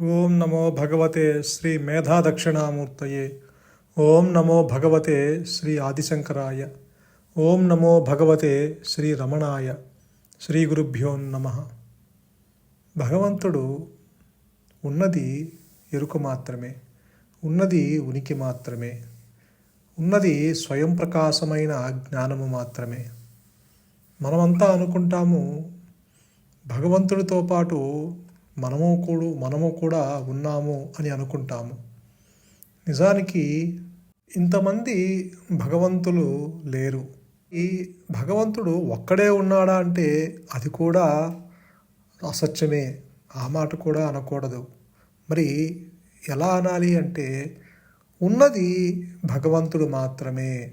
ఓం నమో భగవతే శ్రీ మేధా దక్షిణామూర్తయే ఓం నమో భగవతే శ్రీ ఆదిశంకరాయ. ఓం నమో భగవతే శ్రీ రమణాయ. శ్రీ గురుభ్యో నమ. భగవంతుడు ఉన్నది ఎరుక మాత్రమే ఉన్నది ఉనికి మాత్రమే ఉన్నది స్వయం ప్రకాశమైన జ్ఞానము మాత్రమే. మనమంతా అనుకుంటాము భగవంతుడితో పాటు మనము కూడా మనము కూడా ఉన్నాము అని అనుకుంటాము. నిజానికి ఇంతమంది భగవంతులు లేరు. ఈ భగవంతుడు ఒక్కడే ఉన్నాడా అంటే అది కూడా అసత్యమే. ఆ మాట కూడా అనకూడదు. మరి ఎలా అనాలి అంటే ఉన్నది భగవంతుడు మాత్రమే.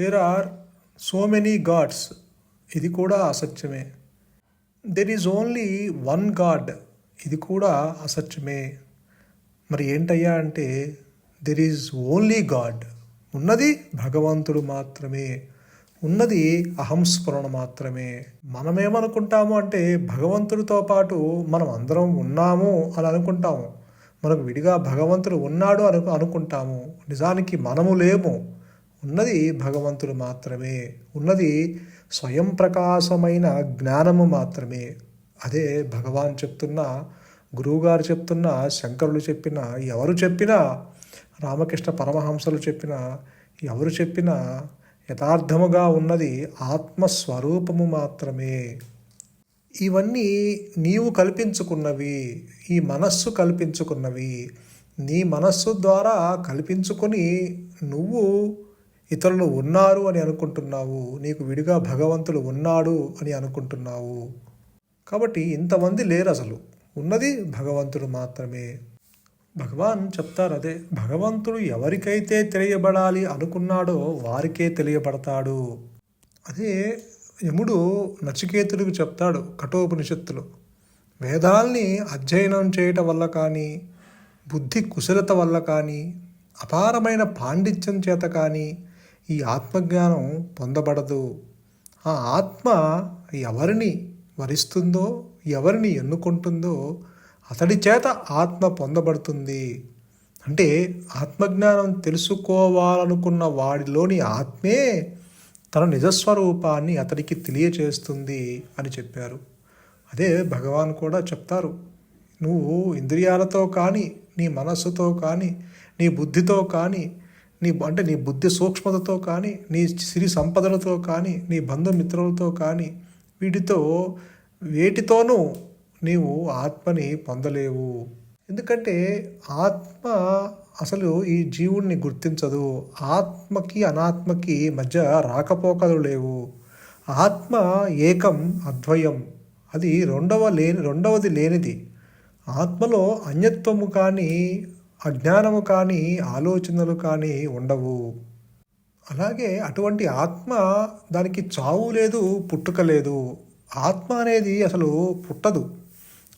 There are so many gods ఇది కూడా అసత్యమే. There is only one God ఇది కూడా అసత్యమే. మరి ఏంటయ్యా అంటే దెర్ ఈజ్ ఓన్లీ గాడ్ ఉన్నది భగవంతుడు మాత్రమే. ఉన్నది అహంస్మరణ మాత్రమే. మనమేమనుకుంటాము అంటే భగవంతుడితో పాటు మనం అందరం ఉన్నాము అని అనుకుంటాము. మనకు విడిగా భగవంతుడు ఉన్నాడు అను అనుకుంటాము. నిజానికి మనము లేము. ఉన్నది భగవంతుడు మాత్రమే. ఉన్నది స్వయం ప్రకాశమైన జ్ఞానము మాత్రమే. అదే భగవాన్ చెప్తున్నా గురువుగారు చెప్తున్న శంకరులు చెప్పినా ఎవరు చెప్పినా రామకృష్ణ పరమహంసలు చెప్పినా ఎవరు చెప్పినా యథార్థముగా ఉన్నది ఆత్మస్వరూపము మాత్రమే. ఇవన్నీ నీవు కల్పించుకున్నవి ఈ మనస్సు కల్పించుకున్నవి. నీ మనస్సు ద్వారా కల్పించుకొని నువ్వు ఇతరులు ఉన్నారు అని అనుకుంటున్నావు నీకు విడిగా భగవంతుడు ఉన్నాడు అని అనుకుంటున్నావు. కాబట్టి ఇంతమంది లేరు అసలు. ఉన్నది భగవంతుడు మాత్రమే. భగవాన్ చెప్తారు అదే భగవంతుడు ఎవరికైతే తెలియబడాలి అనుకున్నాడో వారికే తెలియబడతాడు. అదే యముడు నచికేతుడికి చెప్తాడు కఠోపనిషత్తులు వేదాల్ని అధ్యయనం చేయటం వల్ల కానీ బుద్ధి కుశలత వల్ల కానీ అపారమైన పాండిత్యం చేత కానీ ఈ ఆత్మజ్ఞానం పొందబడదు. ఆ ఆత్మ ఎవరిని వరిస్తుందో ఎవరిని ఎన్నుకుంటుందో అతడి చేత ఆత్మ పొందబడుతుంది. అంటే ఆత్మజ్ఞానం తెలుసుకోవాలనుకున్న వాడిలోని ఆత్మే తన నిజస్వరూపాన్ని అతడికి తెలియచేస్తుంది అని చెప్పారు. అదే భగవాన్ కూడా చెప్తారు. నువ్వు ఇంద్రియాలతో కానీ నీ మనస్సుతో కానీ నీ బుద్ధితో కానీ నీ అంటే నీ బుద్ధి సూక్ష్మతతో కానీ నీ సిరి సంపదలతో కానీ నీ బంధుమిత్రులతో కానీ వీటితో వేటితోనూ నీవు ఆత్మని పొందలేవు. ఎందుకంటే ఆత్మ అసలు ఈ జీవుణ్ణి గుర్తించదు. ఆత్మకి అనాత్మకి మధ్య రాకపోకలు లేవు. ఆత్మ ఏకం అద్వయం. అది రెండవ లేని రెండవది లేనిది. ఆత్మలో అన్యత్వము కానీ అజ్ఞానము కానీ ఆలోచనలు కానీ ఉండవు. అలాగే అటువంటి ఆత్మ దానికి చావు లేదు పుట్టుక లేదు. ఆత్మ అనేది అసలు పుట్టదు.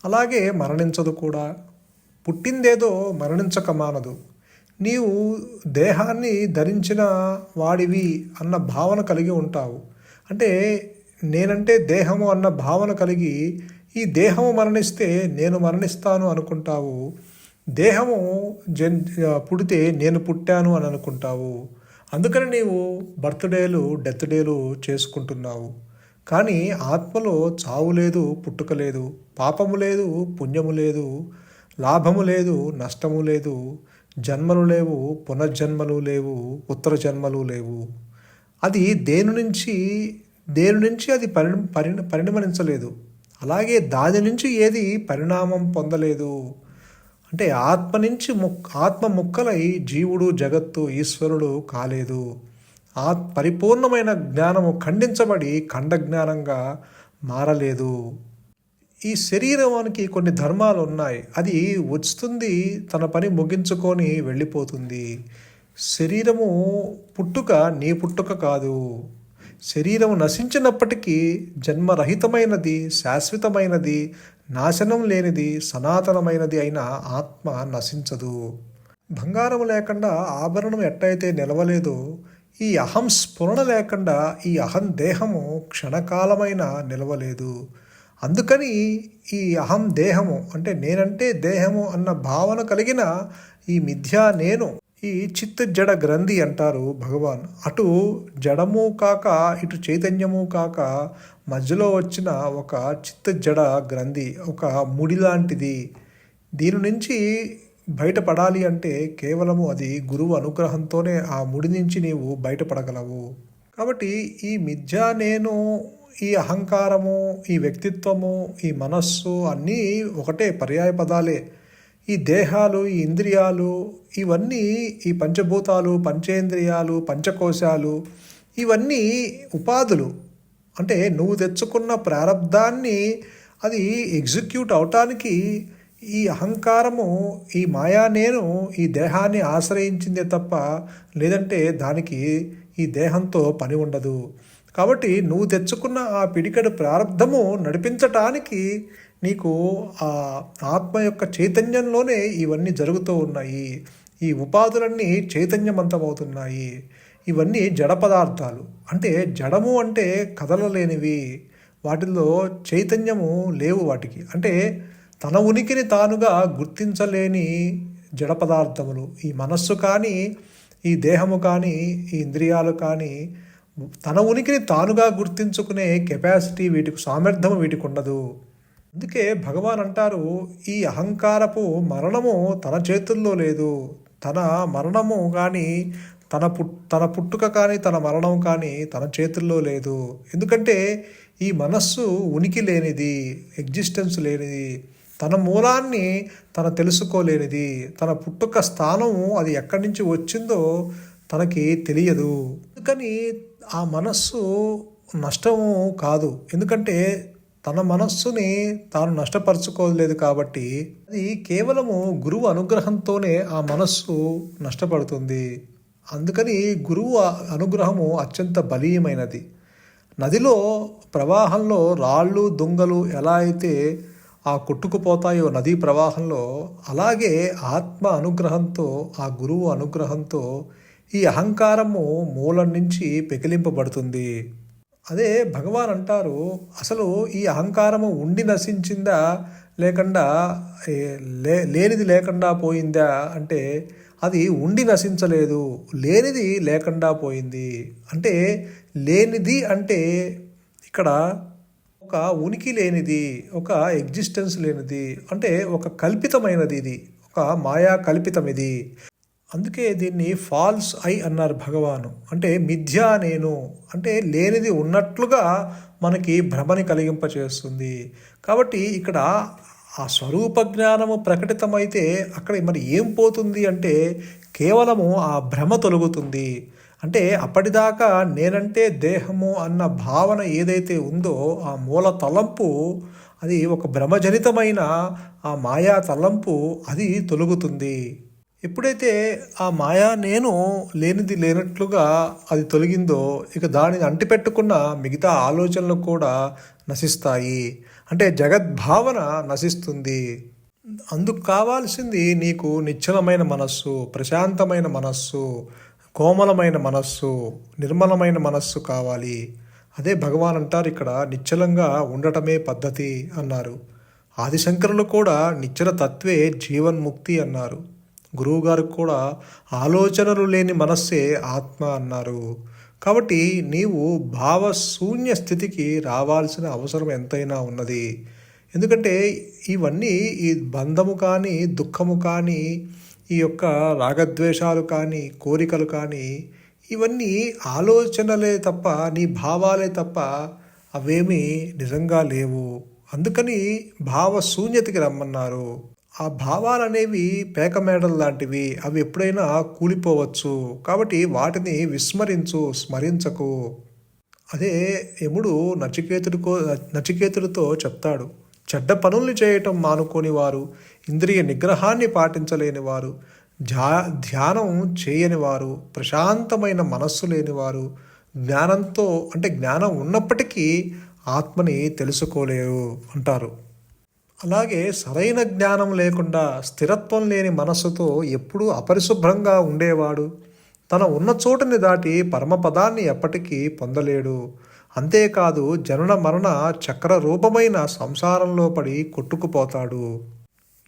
అలాగే మరణించదు కూడా. పుట్టిందేదో మరణించక మానదు నీవు దేహాన్ని ధరించిన వాడివి అన్న భావన కలిగి ఉంటావు. అంటే నేనంటే దేహము అన్న భావన కలిగి ఈ దేహము మరణిస్తే నేను మరణిస్తాను అనుకుంటావు. దేహము జన్ పుడితే నేను పుట్టాను అని అనుకుంటావు. అందుకని నీవు బర్త్డేలు డెత్ డేలు చేసుకుంటున్నావు. కానీ ఆత్మలో చావు లేదు పుట్టుక లేదు పాపము లేదు పుణ్యము లేదు లాభము లేదు నష్టము లేదు జన్మలు లేవు పునర్జన్మలు లేవు ఉత్తర జన్మలు లేవు. అది దేని నుంచి దేని నుంచి అది పరి పరి పరిణమించలేదు. అలాగే దాని నుంచి ఏది పరిణామం పొందలేదు. అంటే ఆత్మ నుంచి ముక్ ఆత్మ ముక్కలై జీవుడు జగత్తు ఈశ్వరుడు కాలేదు. ఆ పరిపూర్ణమైన జ్ఞానము ఖండించబడి ఖండ జ్ఞానంగా మారలేదు. ఈ శరీరానికి కొన్ని ధర్మాలు ఉన్నాయి. అది వస్తుంది తన పని ముగించుకొని వెళ్ళిపోతుంది. శరీరము పుట్టుక నీ పుట్టుక కాదు. శరీరము నశించినప్పటికీ జన్మరహితమైనది శాశ్వతమైనది నాశనం లేనిది సనాతనమైనది అయిన ఆత్మ నశించదు. బంగారం లేకుండా ఆభరణం ఎట్టయితే నిలవలేదో ఈ అహం స్ఫురణ లేకుండా ఈ అహం దేహము క్షణకాలమైన నిలవలేదు. అందుకని ఈ అహం దేహము అంటే నేనంటే దేహము అన్న భావన కలిగిన ఈ మిథ్యా నేను ఈ చిత్త జడ గ్రంథి అంటారు భగవాన్. అటు జడము కాక ఇటు చైతన్యము కాక మధ్యలో వచ్చిన ఒక చిత్త జడ గ్రంథి ఒక ముడి లాంటిది దీని నుంచి బయటపడాలి అంటే కేవలము అది గురువు అనుగ్రహంతోనే ఆ ముడి నుంచి నీవు బయటపడగలవు. కాబట్టి ఈ మిథ్య నేను ఈ అహంకారము ఈ వ్యక్తిత్వము ఈ మనస్సు అన్నీ ఒకటే పర్యాయ పదాలే ఈ దేహాలు ఈ ఇంద్రియాలు ఇవన్నీ ఈ పంచభూతాలు పంచేంద్రియాలు పంచకోశాలు ఇవన్నీ ఉపాధులు. అంటే నువ్వు తెచ్చుకున్న ప్రారంధాన్ని అది ఎగ్జిక్యూట్ అవటానికి ఈ అహంకారము ఈ మాయా నేను ఈ దేహాన్ని ఆశ్రయించిందే తప్ప లేదంటే దానికి ఈ దేహంతో పని ఉండదు. కాబట్టి నువ్వు తెచ్చుకున్న ఆ పిడికడు ప్రారంధము నడిపించటానికి నీకు ఆ ఆత్మ యొక్క చైతన్యంలోనే ఇవన్నీ జరుగుతూ ఉన్నాయి. ఈ ఉపాధులన్నీ చైతన్యవంతమవుతున్నాయి. ఇవన్నీ జడ పదార్థాలు. అంటే జడము అంటే కదలలేనివి. వాటిల్లో చైతన్యము లేవు వాటికి. అంటే తన ఉనికిని తానుగా గుర్తించలేని జడ పదార్థములు. ఈ మనస్సు కానీ ఈ దేహము కానీ ఈ ఇంద్రియాలు కానీ తన ఉనికిని తానుగా గుర్తించుకునే కెపాసిటీ వీటికి సామర్థ్యం వీటికి ఉండదు. అందుకే భగవాన్ అంటారు ఈ అహంకారపు మరణము తన చేతుల్లో లేదు. తన మరణము కానీ తన పుట్ తన పుట్టుక కానీ తన మరణం కానీ తన చేతుల్లో లేదు. ఎందుకంటే ఈ మనస్సు ఉనికి లేనిది ఎగ్జిస్టెన్స్ లేనిది తన మూలాన్ని తన తెలుసుకోలేనిది తన పుట్టుక స్థానము అది ఎక్కడి నుంచి వచ్చిందో తనకి తెలియదు. అందుకని ఆ మనస్సు నష్టము కాదు. ఎందుకంటే తన మనస్సుని తాను నష్టపరచుకోలేదు కాబట్టి అది కేవలము గురువు అనుగ్రహంతోనే ఆ మనస్సు నష్టపడుతుంది. అందుకని గురువు అనుగ్రహము అత్యంత బలీయమైనది. నదిలో ప్రవాహంలో రాళ్ళు దొంగలు ఎలా అయితే ఆ కొట్టుకుపోతాయో నదీ ప్రవాహంలో అలాగే ఆత్మ అనుగ్రహంతో ఆ గురువు అనుగ్రహంతో ఈ అహంకారము మూలం నుంచి పెకిలింపబడుతుంది. అదే భగవాన్ అంటారు అసలు ఈ అహంకారము ఉండి నశించిందా లేకుండా లే లేనిది లేకుండా పోయిందా అంటే అది ఉండి నశించలేదు లేనిది లేకుండా పోయింది. అంటే లేనిది అంటే ఇక్కడ ఒక ఉనికి లేనిది ఒక ఎగ్జిస్టెన్స్ లేనిది అంటే ఒక కల్పితమైనది ఇది ఒక మాయా కల్పితం ఇది అందుకే దీన్ని ఫాల్స్ ఐ అన్నారు భగవాను. అంటే మిథ్యా నేను. అంటే లేనిది ఉన్నట్లుగా మనకి భ్రమని కలిగింపచేస్తుంది. కాబట్టి ఇక్కడ ఆ స్వరూప జ్ఞానము ప్రకటితమైతే అక్కడ మరి ఏం పోతుంది అంటే కేవలము ఆ భ్రమ తొలుగుతుంది. అంటే అప్పటిదాకా నేనంటే దేహము అన్న భావన ఏదైతే ఉందో ఆ మూల తలంపు అది ఒక భ్రమజనితమైన ఆ మాయా తలంపు అది తొలుగుతుంది. ఎప్పుడైతే ఆ మాయా నేను లేనిది లేనట్లుగా అది తొలగిందో ఇక దానిని అంటిపెట్టుకున్న మిగతా ఆలోచనలు కూడా నశిస్తాయి. అంటే జగద్భావన నశిస్తుంది. అందుకు కావాల్సింది నీకు నిశ్చలమైన మనస్సు ప్రశాంతమైన మనస్సు కోమలమైన మనస్సు నిర్మలమైన మనస్సు కావాలి. అదే భగవాన్ అంటారు ఇక్కడ నిశ్చలంగా ఉండటమే పద్ధతి అన్నారు. ఆదిశంకరులు కూడా నిశ్చల తత్వే జీవన్ముక్తి అన్నారు. గురువుగారు కూడా ఆలోచనలు లేని మనస్సే ఆత్మ అన్నారు. కాబట్టి నీవు భావశూన్య స్థితికి రావాల్సిన అవసరం ఎంతైనా ఉన్నది. ఎందుకంటే ఇవన్నీ ఈ బంధము కానీ దుఃఖము కానీ ఈ యొక్క రాగద్వేషాలు కానీ కోరికలు కానీ ఇవన్నీ ఆలోచనలే తప్ప నీ భావాలే తప్ప అవేమీ నిజంగా లేవు. అందుకని భావశూన్యతకి రమ్మన్నారు. ఆ భావాలు అనేవి పేక లాంటివి. అవి ఎప్పుడైనా కూలిపోవచ్చు. కాబట్టి వాటిని విస్మరించు స్మరించకు. అదే యముడు నచికేతుడికో నచికేతుడితో చెప్తాడు. చెడ్డ పనుల్ని చేయటం మానుకోని వారు ఇంద్రియ నిగ్రహాన్ని పాటించలేని వారు ధ్యా ధ్యానం చేయని వారు ప్రశాంతమైన మనస్సు లేనివారు. జ్ఞానంతో అంటే జ్ఞానం ఉన్నప్పటికీ ఆత్మని తెలుసుకోలేరు అంటారు. అలాగే సరైన జ్ఞానం లేకుండా స్థిరత్వం లేని మనస్సుతో ఎప్పుడూ అపరిశుభ్రంగా ఉండేవాడు. తన ఉన్న చోటుని దాటి పరమపదాన్ని ఎప్పటికీ పొందలేడు. అంతేకాదు జనన మరణ చక్ర రూపమైన సంసారంలో పడి కొట్టుకుపోతాడు.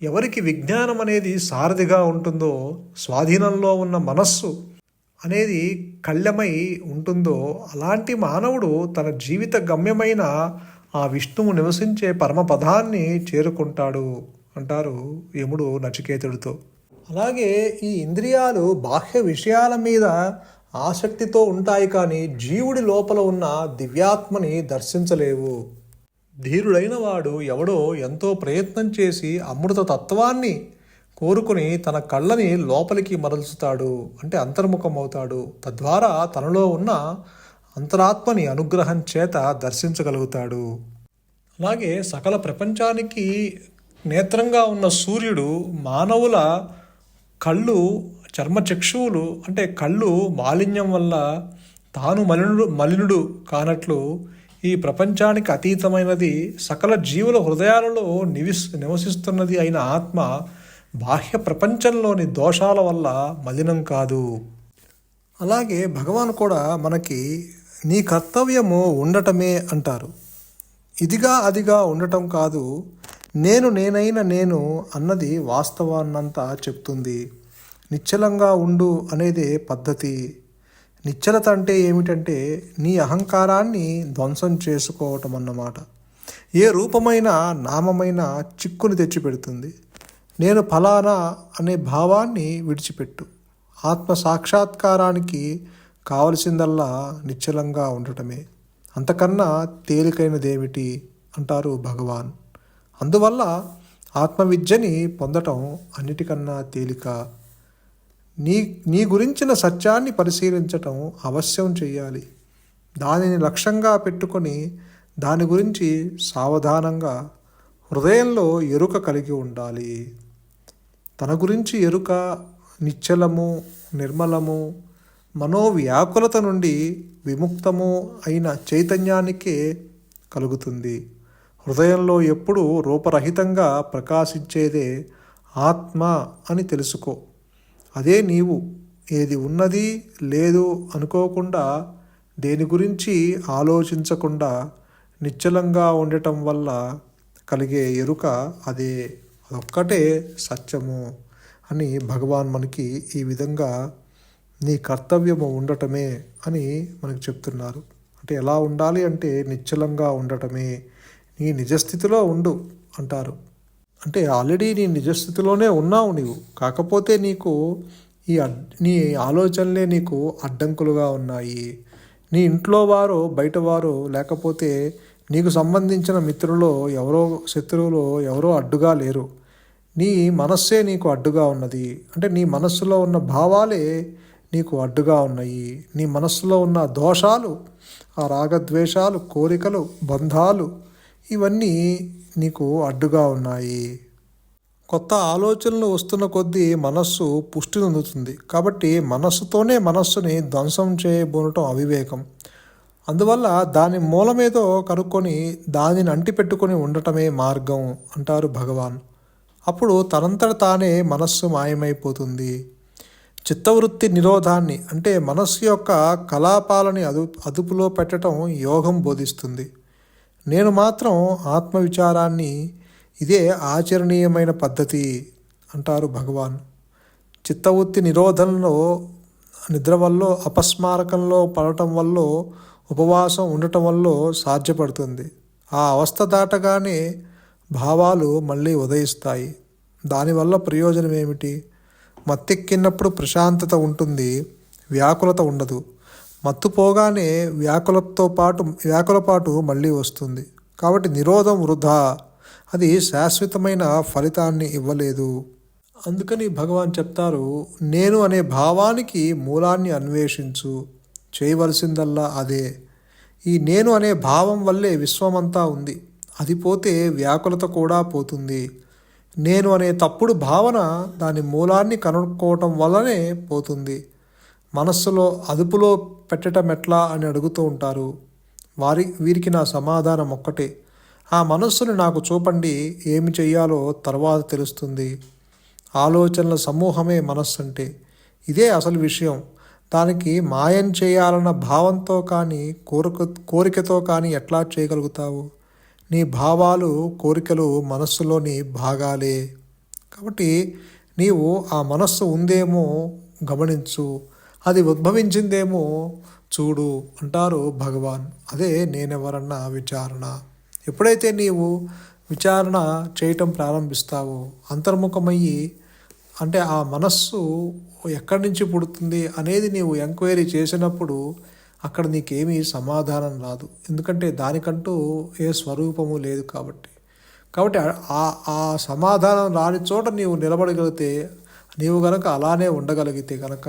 ఎవరికి విజ్ఞానం అనేది సారథిగా ఉంటుందో స్వాధీనంలో ఉన్న మనస్సు అనేది కళ్ళమై ఉంటుందో అలాంటి మానవుడు తన జీవిత గమ్యమైన ఆ విష్ణువు నివసించే పరమపదాన్ని చేరుకుంటాడు అంటారు యముడు నచికేతుడితో. అలాగే ఈ ఇంద్రియాలు బాహ్య విషయాల మీద ఆసక్తితో ఉంటాయి కానీ జీవుడి లోపల ఉన్న దివ్యాత్మని దర్శించలేవు. ధీరుడైన వాడు ఎవడో ఎంతో ప్రయత్నం చేసి అమృత తత్వాన్ని కోరుకుని తన కళ్ళని లోపలికి మరల్చుతాడు అంటే అంతర్ముఖం అవుతాడు తద్వారా తనలో ఉన్న అంతరాత్మని అనుగ్రహం చేత దర్శించగలుగుతాడు. అలాగే సకల ప్రపంచానికి నేత్రంగా ఉన్న సూర్యుడు మానవుల కళ్ళు చర్మచక్షువులు అంటే కళ్ళు మాలిన్యం వల్ల తాను మలినుడు మలినుడు కానట్లు ఈ ప్రపంచానికి అతీతమైనది సకల జీవుల హృదయాలలో నివిస్ నివసిస్తున్నది అయిన ఆత్మ బాహ్య ప్రపంచంలోని దోషాల వల్ల మలినం కాదు. అలాగే భగవాన్ కూడా మనకి నీ కర్తవ్యము ఉండటమే అంటారు. ఇదిగా అదిగా ఉండటం కాదు నేను నేనైన నేను అన్నది వాస్తవాన్నంతా చెప్తుంది. నిశ్చలంగా ఉండు అనేదే పద్ధతి. నిశ్చలత అంటే ఏమిటంటే నీ అహంకారాన్ని ధ్వంసం చేసుకోవటం అన్నమాట ఏ రూపమైన నామమైన చిక్కుని తెచ్చిపెడుతుంది. నేను ఫలానా అనే భావాన్ని విడిచిపెట్టు. ఆత్మ సాక్షాత్కారానికి కావలసిందల్లా నిశ్చలంగా ఉండటమే. అంతకన్నా తేలికైనదేమిటి? అంటారు భగవాన్. అందువల్ల ఆత్మవిద్యని పొందటం అన్నిటికన్నా తేలిక. నీ నీ గురించిన సత్యాన్ని పరిశీలించటం అవశ్యం చేయాలి దానిని లక్ష్యంగా పెట్టుకొని దాని గురించి సావధానంగా హృదయంలో ఎరుక కలిగి ఉండాలి. తన గురించి ఎరుక నిశ్చలము నిర్మలము మనోవ్యాకులత నుండి విముక్తము అయిన చైతన్యానికే కలుగుతుంది. హృదయంలో ఎప్పుడూ రూపరహితంగా ప్రకాశించేదే ఆత్మ అని తెలుసుకో. అదే నీవు ఏది ఉన్నది లేదు అనుకోకుండా దేని గురించి ఆలోచించకుండా నిశ్చలంగా ఉండటం వల్ల కలిగే ఎరుక అదే. అదొక్కటే సత్యము అని భగవాన్ మనకి ఈ విధంగా నీ కర్తవ్యము ఉండటమే అని మనకు చెప్తున్నారు. అంటే ఎలా ఉండాలి అంటే నిశ్చలంగా ఉండటమే. నీ నిజస్థితిలో ఉండు అంటారు. అంటే ఆల్రెడీ నీ నిజస్థితిలోనే ఉన్నావు నీవు. కాకపోతే నీకు ఈ అడ్ నీ ఆలోచనలే నీకు అడ్డంకులుగా ఉన్నాయి. నీ ఇంట్లో వారు బయట వారు లేకపోతే నీకు సంబంధించిన మిత్రులు ఎవరో శత్రువులు ఎవరో అడ్డుగా లేరు. నీ మనస్సే నీకు అడ్డుగా ఉన్నది. అంటే నీ మనస్సులో ఉన్న భావాలే నీకు అడ్డుగా ఉన్నాయి. నీ మనస్సులో ఉన్న దోషాలు ఆ రాగద్వేషాలు కోరికలు బంధాలు ఇవన్నీ నీకు అడ్డుగా ఉన్నాయి. కొత్త ఆలోచనలు వస్తున్న కొద్దీ మనస్సు పుష్టి నందుతుంది. కాబట్టి మనస్సుతోనే మనస్సుని ధ్వంసం చేయబోనటం అవివేకం. అందువల్ల దాని మూలమేదో కనుక్కొని దానిని అంటిపెట్టుకొని ఉండటమే మార్గం అంటారు భగవాన్. అప్పుడు తనంతట తానే మనస్సు మాయమైపోతుంది. చిత్తవృత్తి నిరోధాన్ని అంటే మనస్సు యొక్క కలాపాలని అదు అదుపులో పెట్టడం యోగం బోధిస్తుంది. నేను మాత్రం ఆత్మవిచారాన్ని ఇదే ఆచరణీయమైన పద్ధతి అంటారు భగవాన్. చిత్తవృత్తి నిరోధంలో నిద్ర వల్ల అపస్మారకంలో పడటం వల్ల ఉపవాసం ఉండటం వల్ల సాధ్యపడుతుంది. ఆ అవస్థ దాటగానే భావాలు మళ్ళీ ఉదయిస్తాయి. దానివల్ల ప్రయోజనం ఏమిటి మత్తెక్కినప్పుడు ప్రశాంతత ఉంటుంది వ్యాకులత ఉండదు. మత్తు పోగానే వ్యాకులతో పాటు వ్యాకుల పాటు మళ్ళీ వస్తుంది. కాబట్టి నిరోధం వృధా. అది శాశ్వతమైన ఫలితాన్ని ఇవ్వలేదు. అందుకని భగవాన్ చెప్తారు నేను అనే భావానికి మూలాన్ని అన్వేషించు. చేయవలసిందల్లా అదే. ఈ నేను అనే భావం వల్లే విశ్వమంతా ఉంది. అది పోతే వ్యాకులత కూడా పోతుంది. నేను అనే తప్పుడు భావన దాని మూలాన్ని కనుక్కోవటం వల్లనే పోతుంది. మనస్సులో అదుపులో పెట్టడం ఎట్లా అని అడుగుతూ ఉంటారు. వారి వీరికి నా సమాధానం ఒక్కటే. ఆ మనస్సుని నాకు చూపండి ఏమి చెయ్యాలో తర్వాత తెలుస్తుంది. ఆలోచనల సమూహమే మనస్సు అంటే ఇదే అసలు విషయం. దానికి మాయం చేయాలన్న భావంతో కానీ కోరిక కోరికతో కానీ ఎట్లా చేయగలుగుతావు? నీ భావాలు కోరికలు మనస్సులోని భాగాలే. కాబట్టి నీవు ఆ మనస్సు ఉందేమో గమనించు అది ఉద్భవించిందేమో చూడు అంటారు భగవాన్. అదే నేనెవరన్న విచారణ. ఎప్పుడైతే నీవు విచారణ చేయటం ప్రారంభిస్తావో అంతర్ముఖమయ్యి అంటే ఆ మనస్సు ఎక్కడి నుంచి పుడుతుంది అనేది నీవు ఎంక్వైరీ చేసినప్పుడు అక్కడ నీకేమీ సమాధానం రాదు. ఎందుకంటే దానికంటూ ఏ స్వరూపము లేదు కాబట్టి. కాబట్టి ఆ ఆ సమాధానం రాని చోట నీవు నిలబడగలిగితే నీవు గనక అలానే ఉండగలిగితే కనుక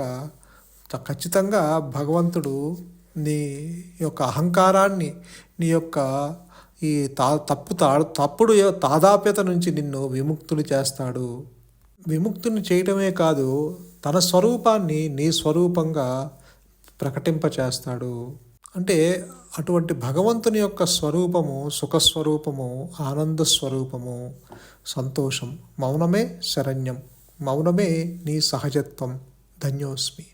ఖచ్చితంగా భగవంతుడు నీ యొక్క అహంకారాన్ని నీ యొక్క ఈ తా తప్పు తా తప్పుడు తాదాప్యత నుంచి నిన్ను విముక్తులు చేస్తాడు. విముక్తుని చేయటమే కాదు తన స్వరూపాన్ని నీ స్వరూపంగా ప్రకటింపచేస్తాడు. అంటే అటువంటి భగవంతుని యొక్క స్వరూపము సుఖస్వరూపము ఆనంద స్వరూపము సంతోషం మౌనమే శరణ్యం మౌనమే నీ సహజత్వం. ధన్యోస్మి.